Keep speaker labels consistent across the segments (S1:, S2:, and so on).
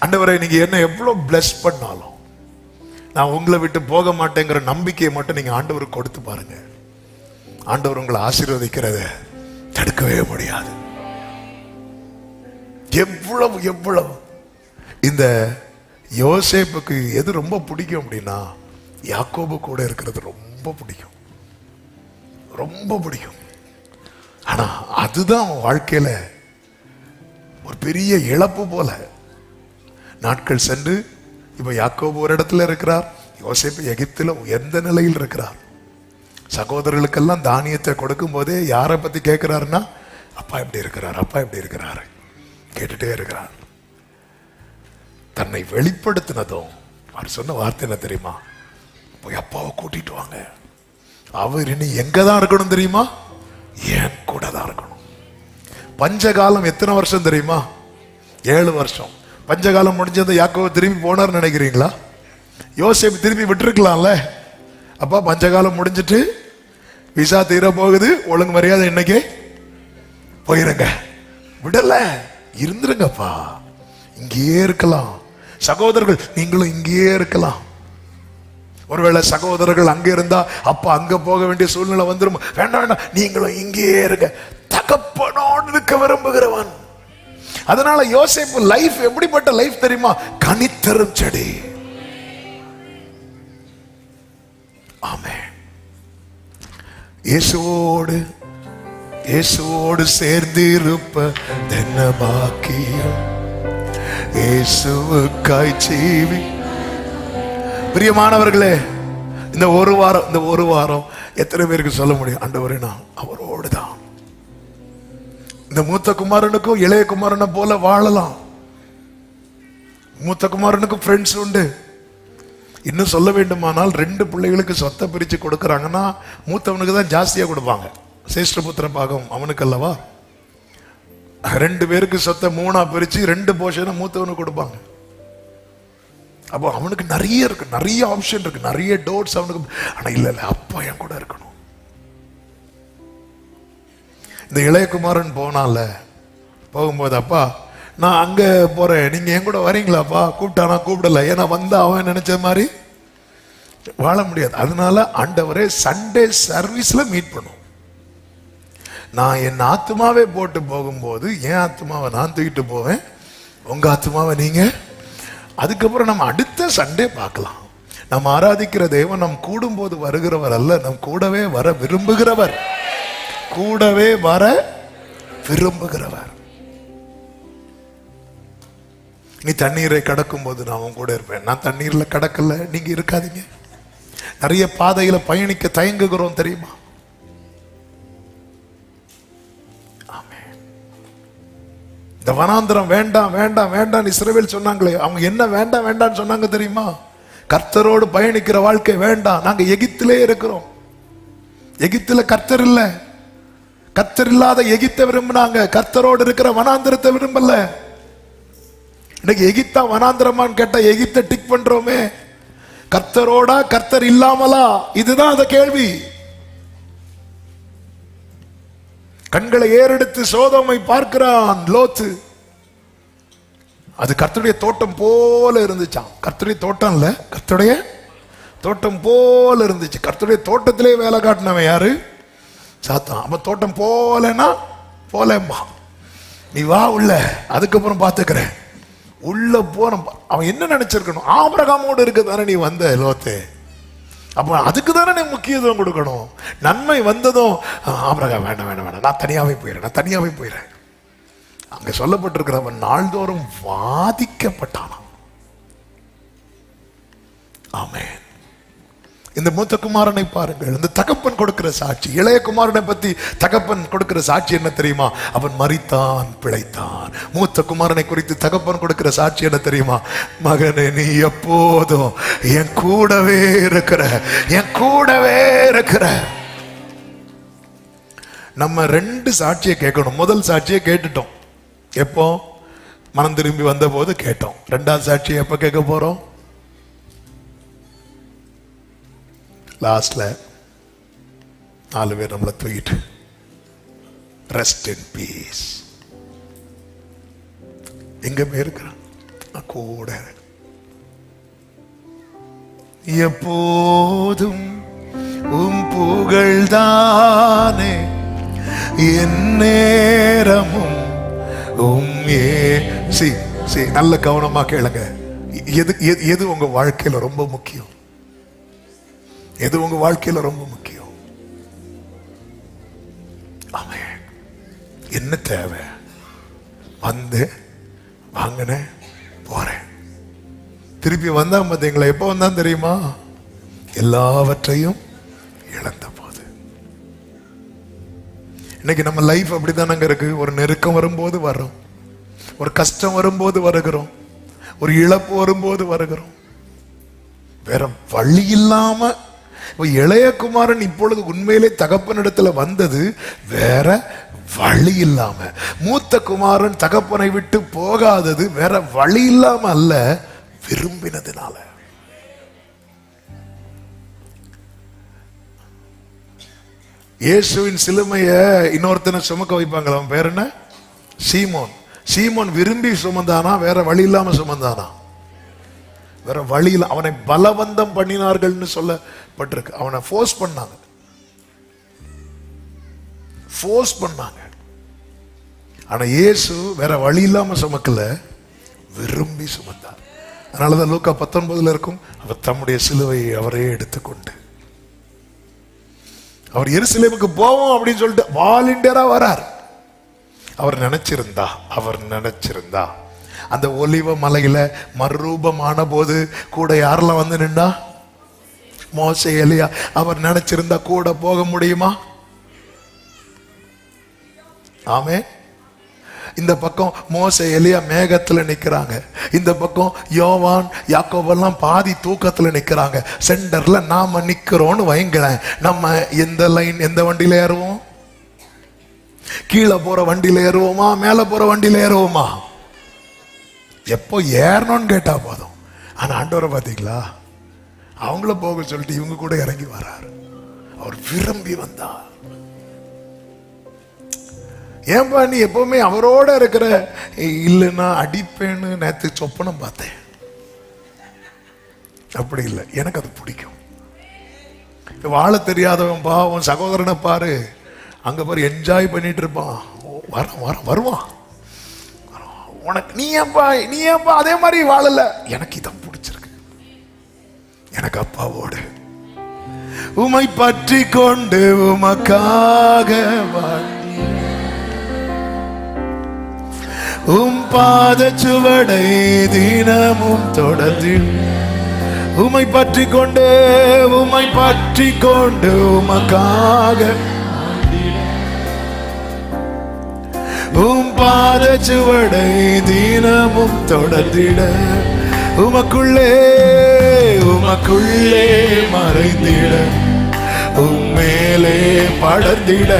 S1: அண்டவரை நீங்க என்ன எவ்வளவு பிளஸ் பண்ணாலும் நான் உங்களை விட்டு போக மாட்டேங்கிற நம்பிக்கையை மட்டும் நீங்க ஆண்டவருக்கு கொடுத்து பாருங்க. ஆண்டவர் உங்களை ஆசீர்வதிக்கிறத தடுக்கவே முடியாது. எவ்வளவு எவ்வளவு இந்த யோசேப்புக்கு எது ரொம்ப பிடிக்கும் அப்படின்னா யாக்கோபு கூட இருக்கிறது ரொம்ப பிடிக்கும். ரொம்ப பிடிக்கும். ஆனா அதுதான் வாழ்க்கையில ஒரு பெரிய இழப்பு போல. நாட்கள் சென்று இப்போ யாக்கோபு ஒரு இடத்துல இருக்கிறார் யோசிப்பு எகிப்தில எந்த நிலையில் இருக்கிறார். சகோதரர்களுக்கெல்லாம் தானியத்தை கொடுக்கும் போதே யாரை பத்தி கேட்குறாருன்னா அப்பா எப்படி இருக்கிறார் அப்பா எப்படி இருக்கிறாரு? கேட்டுட்டே இருக்கிறார். தன்னை வெளிப்படுத்தினதும் அவர் சொன்ன வார்த்தை என்ன தெரியுமா? போய் அப்பாவை கூட்டிட்டு வாங்க. அவர் இனி எங்க தான் இருக்கணும் தெரியுமா? என் கூட தான் இருக்கணும். பஞ்சகாலம் எத்தனை வருஷம் தெரியுமா? ஏழு வருஷம். பஞ்சகாலம் முடிஞ்சது யாக்கோ திரும்பி போனார் நினைக்கிறீங்களா? யோசிப்பு திரும்பி விட்டுருக்கலாம்ல. அப்பா பஞ்சகாலம் முடிஞ்சிட்டு விசா தீர போகுது. ஒழுங்கு மரியாதை இன்னைக்கு போயிருங்க. விடல. இருந்துருங்கப்பா. இங்கேயே இருக்கலாம். சகோதரர்கள் நீங்களும் இங்கேயே இருக்கலாம். ஒருவேளை சகோதரர்கள் அங்க இருந்தா அப்பா அங்க போக வேண்டிய சூழ்நிலை வந்துரும். வேண்டாம் வேண்டாம். நீங்களும் இங்கேயே இருங்க. தகப்பனோடு இருக்க விரும்புகிறவன். அதனால யோசிப்பு லைஃப் எப்படிப்பட்ட லைஃப் தெரியுமா? கனித்தரும் செடி. ஆமே இயேசுவோடு இயேசுவோடு சேர்ந்து இருப்ப தென்ன பாக்கியம் இயேசுவுக்காய் ஜீவி பிரியமானவர்களே இந்த ஒரு வாரம் இந்த ஒரு வாரம் எத்தனை பேருக்கு சொல்ல முடியும்? ஆண்டவரே நான் அவரோடு இந்த மூத்த குமாரனுக்கும் இளைய குமாரனை போல வாழலாம். மூத்த குமாரனுக்கும் ஃப்ரெண்ட்ஸ் உண்டு. இன்னும் சொல்ல வேண்டுமானால் ரெண்டு பிள்ளைகளுக்கு சொத்தை பிரித்து கொடுக்குறாங்கன்னா மூத்தவனுக்கு தான் ஜாஸ்தியாக கொடுப்பாங்க. சேஷ்டபுத்திர பாகம் அவனுக்கு அல்லவா ரெண்டு பேருக்கு சொத்தை மூணாக பிரித்து ரெண்டு போர்ஷனை மூத்தவனுக்கு கொடுப்பாங்க. அப்போ அவனுக்கு நிறைய இருக்கு நிறைய ஆப்ஷன் இருக்கு நிறைய டோர்ஸ் அவனுக்கு. ஆனால் இல்லை இல்லை அப்பா என் கூட இருக்கணும். இந்த இளையகுமாரன் போனால போகும்போது அப்பா நான் அங்கே போகிறேன் நீங்கள் என் கூட வரீங்களாப்பா? கூப்பிட்டானா? கூப்பிடல. ஏன்னா வந்தா அவன் நினச்ச மாதிரி. வாழ முடியாது. அதனால ஆண்டவரே சண்டே சர்வீஸில் மீட் பண்ணும் நான் என் ஆத்மாவே போட்டு போகும்போது என் ஆத்மாவை நான் தூக்கிட்டு போவேன். உங்கள் ஆத்மாவை நீங்கள் அதுக்கப்புறம் நம்ம அடுத்த சண்டே பார்க்கலாம். நம்ம ஆராதிக்கிற தெய்வம் நம் கூடும்போது வருகிறவர் அல்ல. நம் கூடவே வர விரும்புகிறவர். கூடவே வர விரும்புகிறவர். நீ தண்ணீரை கடக்கும் போது நான் உன் கூட இருப்பேன். நான் தண்ணீர்ல கடக்கல. நீங்க இருக்காதீங்க. நிறைய பாதையில பயணிக்க தயங்குகிறோம் தெரியுமா? இந்த வனாந்திரம் வேண்டாம் வேண்டாம் வேண்டாம் இஸ்ரேவேல் சொன்னாங்களே. அவங்க என்ன வேண்டாம் வேண்டாம்னு சொன்னாங்க தெரியுமா? கர்த்தரோடு பயணிக்கிற வாழ்க்கை வேண்டாம். நாங்க எகிப்திலே இருக்கிறோம். எகிப்துல கர்த்தர் இல்லை. கத்தர் இல்லாத எகித்தை விரும்பினாங்க. கர்த்தரோடு இருக்கிற வனாந்திரத்தை விரும்பல. இன்னைக்கு எகித்தா வனாந்திரமான்னு கேட்டா எகித்த டிக் பண்றோமே. கத்தரோடா கர்த்தர் இல்லாமலா? இதுதான் அந்த கேள்வி. கண்களை ஏறெடுத்து சோதமை பார்க்கிறான் லோத்து. அது கர்த்தருடைய தோட்டம் போல இருந்துச்சாம். கர்த்தருடைய தோட்டம் இல்ல கர்த்தருடைய தோட்டம் போல இருந்துச்சு. கர்த்தருடைய தோட்டத்திலே வேலை காட்டினவன் யாரு? சாத்தான். அவன் தோட்டம் போலன்னா போலம்மா நீ வா உள்ள. அதுக்கப்புறம் பார்த்துக்கிறேன். உள்ள போன அவன் என்ன நினைச்சிருக்கணும்? ஆபிரகாமோடு இருக்க தானே நீ வந்த லோத்தே. அப்போ அதுக்கு தானே நீ முக்கியத்துவம் கொடுக்கணும். நன்மை வந்ததும் "ஆ, ஆபிரகாம் வேண்டாம் வேண்டாம் வேண்டாம். நான் தனியாகவே போயிடுறேன் நான் தனியாகவே போயிடுறேன் அங்கே சொல்லப்பட்டிருக்கிறவன் நாள்தோறும் வாதிக்கப்பட்டானான் ஆமே இந்த மூத்த குமாரனை பாருங்கள். இந்த தகப்பன் கொடுக்கிற சாட்சி இளைய குமாரனை பத்தி தகப்பன் கொடுக்கிற சாட்சி என்ன தெரியுமா? அவன் மறித்தான் பிழைத்தான். மூத்த குமாரனை குறித்து தகப்பன் கொடுக்கிற சாட்சி என்ன தெரியுமா? மகனே நீ எப்போதும் என் கூடவே இருக்கிற என் கூடவே இருக்கிற. நம்ம ரெண்டு சாட்சியை கேட்கணும். முதல் சாட்சியை கேட்டுட்டோம். எப்போ? மனம் திரும்பி வந்த போது கேட்டோம். ரெண்டாவது சாட்சியை எப்போ கேட்க போறோம்? லாஸ்ட்ல நாலு பேர் நம்மளை தூக்கிட்டு. ரெஸ்ட் இன் பீஸ் எங்க போய் இருக்கிறான் நான் கூட எப்போதும் உம் புகழ்தானே என் நேரமும் உம்மே சி சி நல்ல கவனமா கேளுங்க. எது எது எது உங்க வாழ்க்கையில ரொம்ப முக்கியம்? எது உங்க வாழ்க்கையில ரொம்ப முக்கியம்? ஆமென் என்ன தேவை? வந்து வாங்கினேன் போறேன். திருப்பி வந்தா பார்த்தீங்களா எப்போ வந்தான் தெரியுமா? எல்லாவற்றையும் இழந்த போது இன்னைக்கு நம்ம லைஃப் அப்படிதானங்க இருக்கு? ஒரு நெருக்கம் வரும்போது வர்றோம். ஒரு கஷ்டம் வரும்போது வருகிறோம். ஒரு இழப்பு வரும்போது வருகிறோம். வேற வழி இல்லாம இப்போ இளையகுமாரன் இப்பொழுது உண்மையிலே தகப்பனிடத்துல வந்தது வேற வழி இல்லாம. மூத்த குமாரன் தகப்பனை விட்டு போகாதது வேற வழி இல்லாம அல்ல விரும்பினதுனால. இயேசுவின் சிலுமைய இன்னொருத்தனை சுமக்க வைப்பாங்களா? அவன் பேர் என்ன? சீமோன். சீமோன் விரும்பி சுமந்தானா? வேற வழி இல்லாம சுமந்தானா? வேற வழியில் அவனை பலவந்தம் பண்ணினார்கள்னு சொல்லப்பட்டிருக்கு. அவனை ஃபோர்ஸ் பண்ணாங்க. ஃபோர்ஸ் பண்ணாங்க. ஆனா இயேசு வேற வழி இல்லாம சுமக்கல. விரும்பி சுமந்தார். அதனாலதான் லூக்கா பத்தொன்பதுல இருக்கும் அவர் தம்முடைய சிலுவையை அவரே எடுத்துக்கொண்டு. அவர் எருசலேமுக்கு போவோம் அப்படின்னு சொல்லிட்டு வாலண்டியரா வரார். அவர் நினைச்சிருந்தா அவர் நினைச்சிருந்தா. அந்த ஒலிவ மலையில மறுரூபமான போது கூட யாரெல்லாம் வந்து நின்றா? மோச எலியா அவர் நினைச்சிருந்தா கூட போக முடியுமா? ஆமே இந்த பக்கம் மோச எலியா மேகத்துல நிக்கிறாங்க. இந்த பக்கம் யோவான் யாக்கோவெல்லாம் பாதி தூக்கத்துல நிக்கிறாங்க. சென்டர்ல நாம நிக்கிறோம்னு வைங்களேன். நம்ம எந்த லைன் எந்த வண்டியில ஏறுவோம்? கீழே போற வண்டியில ஏறுவோமா? மேல போற வண்டியில ஏறுவோமா? எப்போ ஏறணும்னு கேட்டால் போதும். ஆனால் ஆண்டவரை பார்த்தீங்களா? அவங்கள போக சொல்லிட்டு இவங்க கூட இறங்கி வராரு. அவர் விரும்பி வந்தார். ஏன்பா நீ எப்பவுமே அவரோட இருக்கிற இல்லைன்னா அடிப்பேன்னு நேத்து சொப்பனம் பார்த்தேன். அப்படி இல்லை. எனக்கு அது பிடிக்கும். வாழ தெரியாதவன் பா உன் சகோதரனை பாரு. அங்க பாரு என்ஜாய் பண்ணிட்டு இருப்பான். வர வர வருவான். உனக்கு நீ ஏன்பா நீ ஏன்பா அதே மாதிரி வாழல? எனக்கு இதான் பிடிச்சிருக்கு. எனக்கு அப்பாவோடு. உமை பற்றி கொண்டு உமக்காக வாழ் உம் பாத சுவடை தினமும் தொடர்ந்தில் உமை பற்றி கொண்டு உமை பற்றி கொண்டு உமக்காக உம் பாத சுவடை தீனமும் தொடர்ந்திட. உமக்குள்ளே உமக்குள்ளே மறைந்திட. உம் மேலே படர்ந்திட.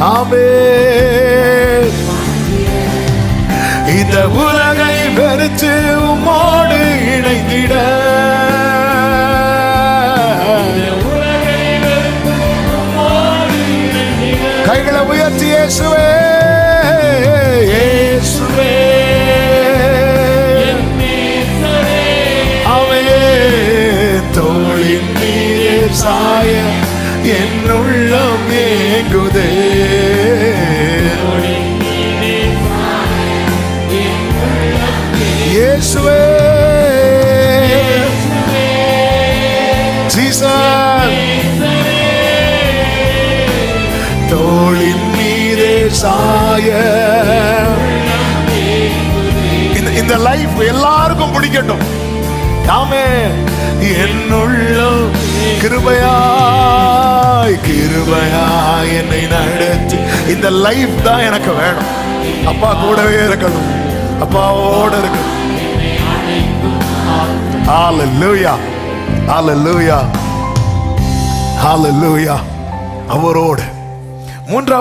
S1: ஆமே இந்த உலகை வெறுத்து உம்மோடு இணைந்திட. சாய என் உள்ளம் ஏங்குதே. இயேசுவே. ஜீசஸ். தோளின் மீதே சாய. இந்த இந்த லைஃப் எல்லாருக்கும் பிடிக்கட்டும். ஆமே என்னுள்ளோ கிருபையாய் கிருபையாய் என்னை நடத்தி. இந்த லைஃப் தான் எனக்கு வேணும். அப்பா கூடவே இருக்கணும். அப்பாவோட இருக்கணும். ஹalleluya ஹalleluya ஹalleluya அவரோடு. மூன்றாவது